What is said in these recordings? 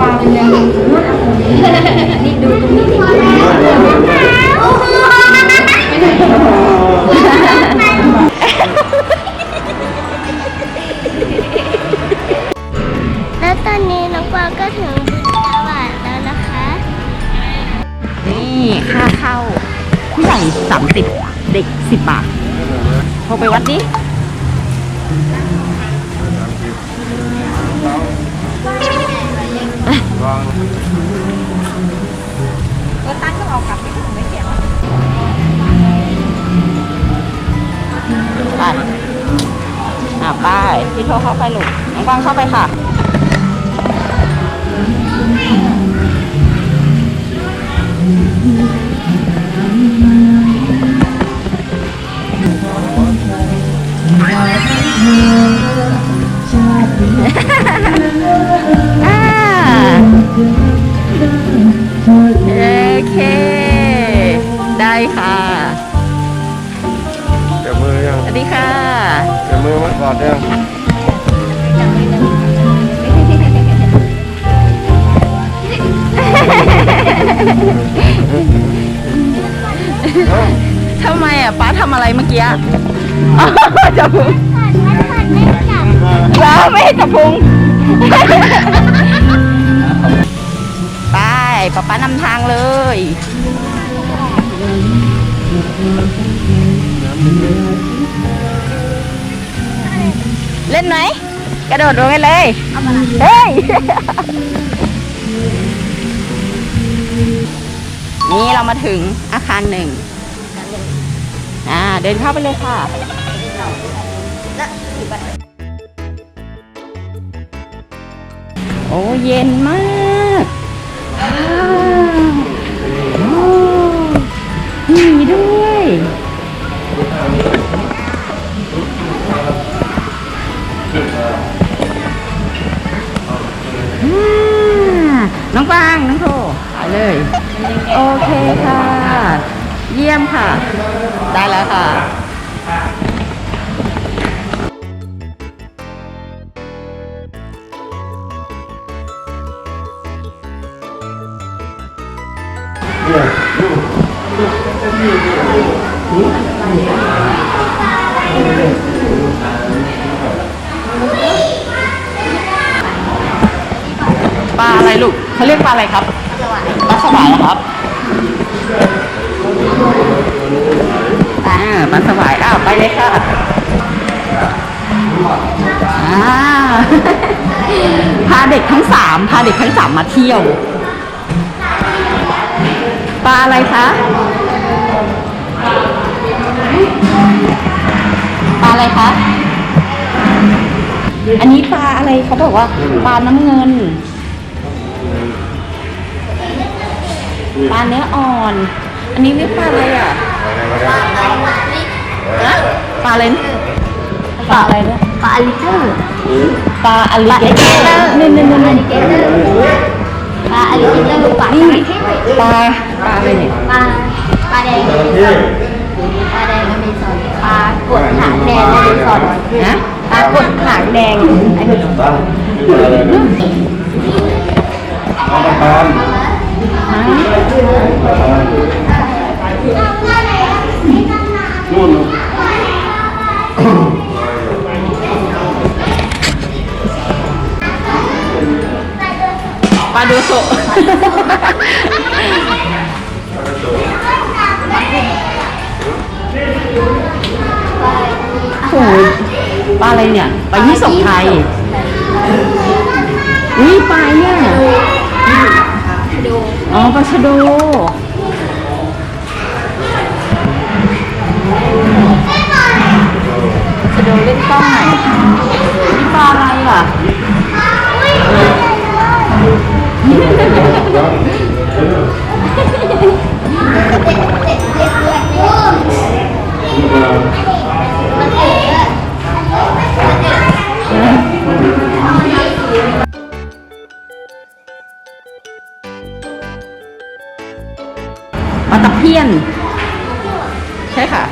ปลาเป็นยังนี่ดูตรงนี้ดิแล้วตอนนี้น้องกวางก็ถึงตาหวานแล้วนะคะ นี่ค่าเข้าผู้ใหญ่สามสิบเด็กสิบบาทโทรไปวัดดิ ก็ตั้งก็เอากลับไม่ถึงไม่เกี่ยวไปอะไปพี่โทรเข้าไปลูกน้องกวางเข้าไปค่ะอ่า โอเค ได้ค่ะเดี๋ยวมือยังสวัสดีค่ะเดี๋ยวมือมันกอดยังทำไมอะป้าทำอะไรเมื่อกี้อะอ๋อจับพุงแล้วไม่ให้จับพุง ป้าป้านำทางเลยเล่นไหมกระโดดลงไปเลยเฮ้ย นี่เรามาถึงอาคารหนึ่ง อ่า เดินเข้าไปเลยค่ะ โอ้ เย็นมาก มีด้วย น้องกวางน้องโทไปเลย โอเคค่ะ เยี่ยมค่ะ ได้แล้วค่ะ ปลาอะไรลูกเขาเรียกปลาอะไรครับปลาสวายเหรอครับอ่าปลาสวายอ้าวไปเลยค่ะอ่าพาเด็กทั้งสามพาเด็กทั้งสามมาเที่ยว ปลาอะไรคะ ปลาอะไรคะ อันนี้ปลาอะไรเขาบอกว่าปลาน้ำเงิน ปลาเนื้ออ่อน อันนี้เรียกปลาอะไรอะฮะปลาอะไรนะปลาอะไรนะปลาอลิเตอร์ปลาอลิเกเตอร์นี่นี่นี่นี่ปลาอลิเตอร์ปลานี่ปลาปลาอะไรเนี่ยปลาปลาแดง กดหางแดงอเมซอนนะปลากดหางแดงอเมซอนบ้างอะไรนะเอาตะกอนฮะนู่นปลาดูโซะโอ้ยปลาอะไรเนี่ยปลายี่สกไทยอุ้ยปลาเนี่ยอ๋อปลาชะโดชะเดินเล่นกล้องหน่อย ปลาตะเพียน ใช่ค่ะ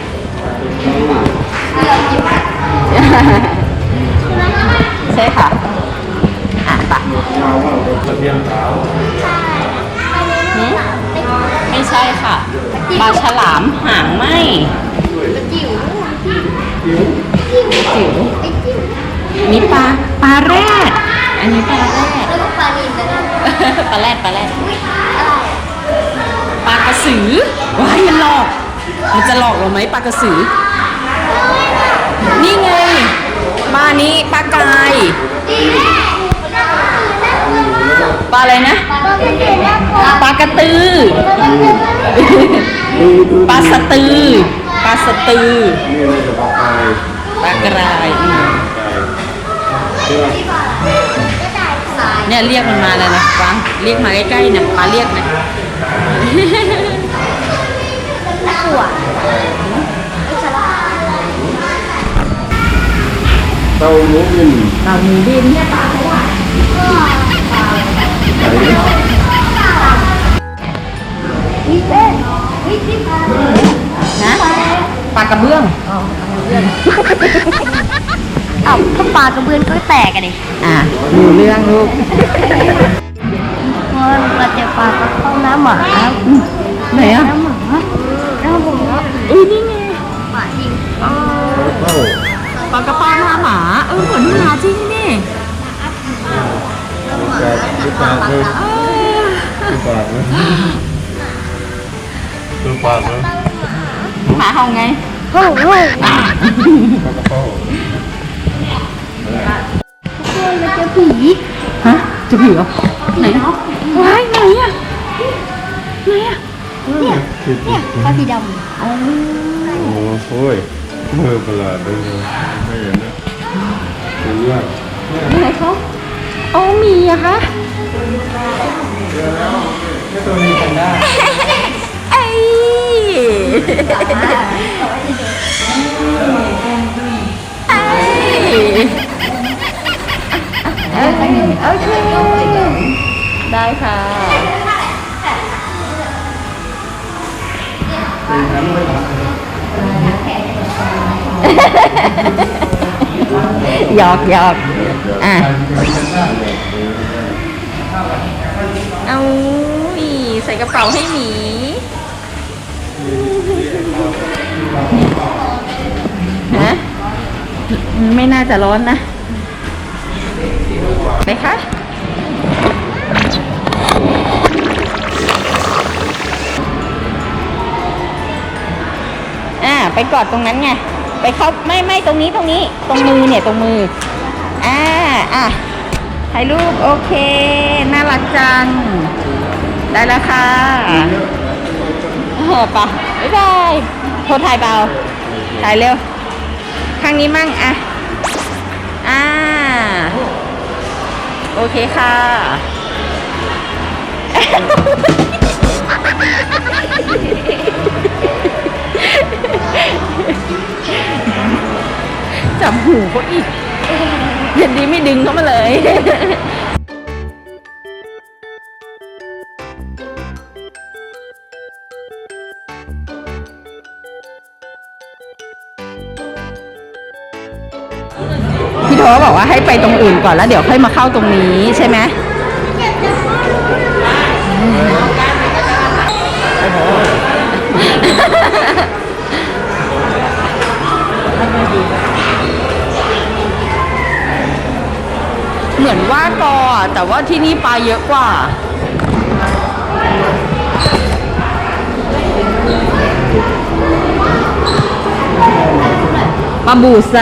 ใช่ค่ะ อะปะกระเทียมขาวหืมไม่ใช่ค่ะปลาฉลามหางไหมจิ๋วจิ๋วนี่ปลาปลาแรดอันนี้ปลาแรดแล้วก็ปลานิลนะเนี่ยปลาแรดปลาแรดอะไรปลากระสือว้ายมันหลอก มันจะหลอกเราไหมปลากระสือ นี่ไงปลานี้ปลากายดีแม่น่ากลัวน่ากลัวมากปลาอะไรนะปลากระเทียมน่ากลัวปลากระตือปลาสตือปลาสตือนี่เลยจะปลาไก่ปลากรายอืมใช่ไหมกระต่ายสายเนี่ยเรียกมันมาเลยนะฟังเรียกมาใกล้ๆเนี่ยปลาเรียกนะ น่ากลัวไอ้ฉลามเต้าหมูบินเต่าหมูบินวิเต้นวิที่ปลานะปลากระเบื้องเอ้าถ้าปลากระเบื้องก็แตกกันดิอะดูเรื่องลูกเพราะเราเจอปลากระเข้าน้ำหมาไหนอะน้ำหมา น้ำหมูอุ้ยนี่ไงหมาจริงเข้าปลากระป๋องหน้าหมาเออเหมือนหมาจริงนี่จากดูปากเลยดูปากเลยดูปากเลยหมาเห่าไงโอ้โหอะปลากระเป๋าเราเจอผีฮะจะผีเหรอไหนว้ายไหนอะไหนอะเนี่ย เนี่ยปลาสีดำโอ้โหมือประหลาดเลยไม่เห็นนะเห็นว่าไหนเขาโอ้มีอะคะเอ้ยเอ้ยโอเคโอเคได้ค่ะ หยอกหยอกอะเอาอีใส่กระเป๋าให้หมีฮะไม่น่าจะร้อนนะ ไปคะ ไปกอดตรงนั้นไงไปเข้าไม่ไม่ตรงนี้ตรงนี้ตรงมือเนี่ยตรงมืออ่าอะถ่ายรูปโอเค น่ารักจัง ได้แล้วค่ะเออปะบ๊ายบายโทรถ่ายเบา ถ่ายเร็ว ข้างนี้มั่งอะอ่าโอเคค่ะ จับหูเขาอีกเห็นดีไม่ดึงเขามาเลยพี่โทบอกว่าให้ไปตรงอื่นก่อนแล้วเดี๋ยวค่อยมาเข้าตรงนี้ใช่ไหม เหมือนว่ากอแต่ว่าที่นี่ปลาเยอะกว่า ปลาบูไซ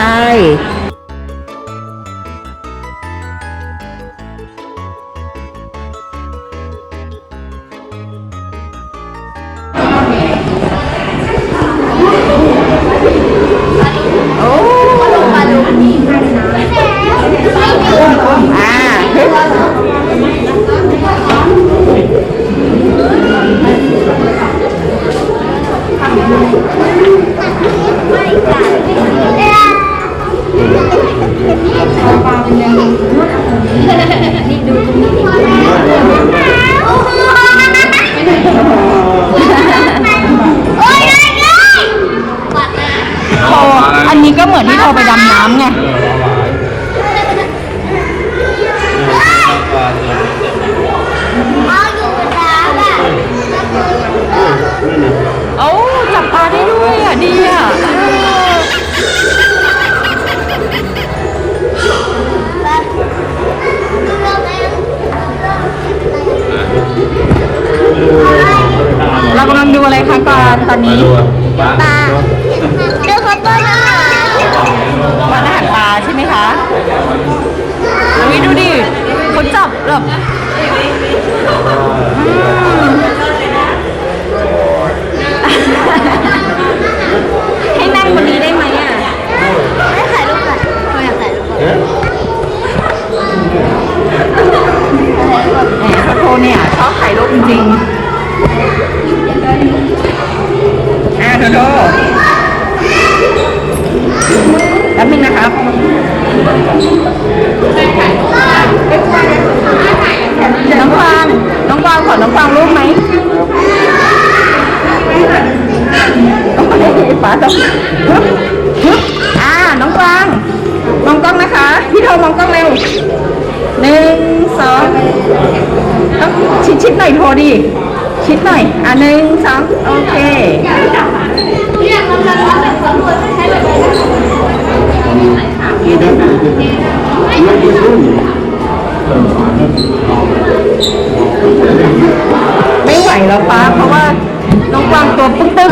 ก่อนตอนนี้ปลาเดี๋ยวเขาต้นอาหารร้านอาหารปลาใช่ไหมคะอุ้ยดูดิเขาจับแบบอืมให้นั่งบนนี้ได้ไหมอะ ไม่ถ่ายรูปก่อนเราอยากถ่ายรูปก่อน เอ๊ะ แหมพระโทเนี่ยชอบถ่ายรูปจริงๆอ่าโทโทแป๊บนึงนะครับ น้องฟาง น้องฟางของรูปไหมโอ้าต้องฮึอ่า น้องฟาง มองกล้องนะคะ พี่โทมองกล้องเร็วหนึ่งสองต้องชิดชิดหน่อยโทดิ ชิดหน่อย อะหนึ่งสองโอเคเนี่ยมันมันมันสำรวจใช่แบบนี้นี่ได้ไม่ได้รุ่น ไม่ไหว แล้วป้าเพราะว่าน้องกวางตัวปุ๊บปุ๊บ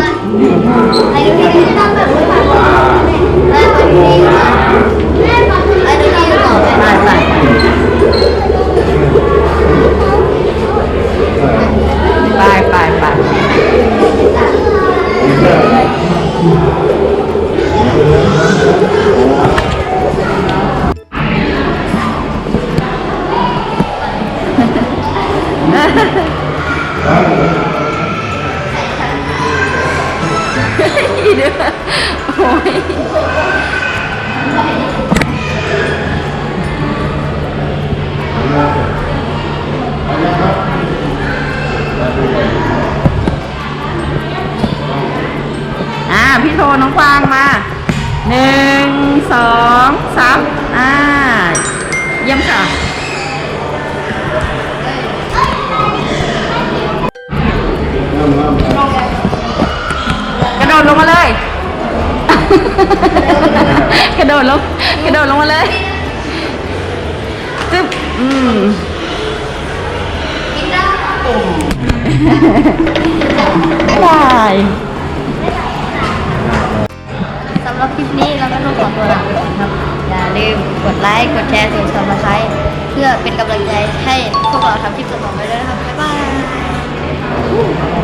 อ่าพี่โทรน้องฟางมาหนึ่งสองสามอ่าเยี่ยมค่ะ กระโดดลงมาเลย กระโดดลง กระโดดลงมาเลยจึ๊บอืมบ๊า ยบายสำหรับคลิปนี้เราก็ต้องขอตัวลาไปก่อนครับ อย่าลืมกดไลค์ กดแชร์กดซับสไครต์เพื่อเป็นกำลังใจให้พวกเราทำคลิปต่อๆไปด้วยนะครับ บ๊ายบาย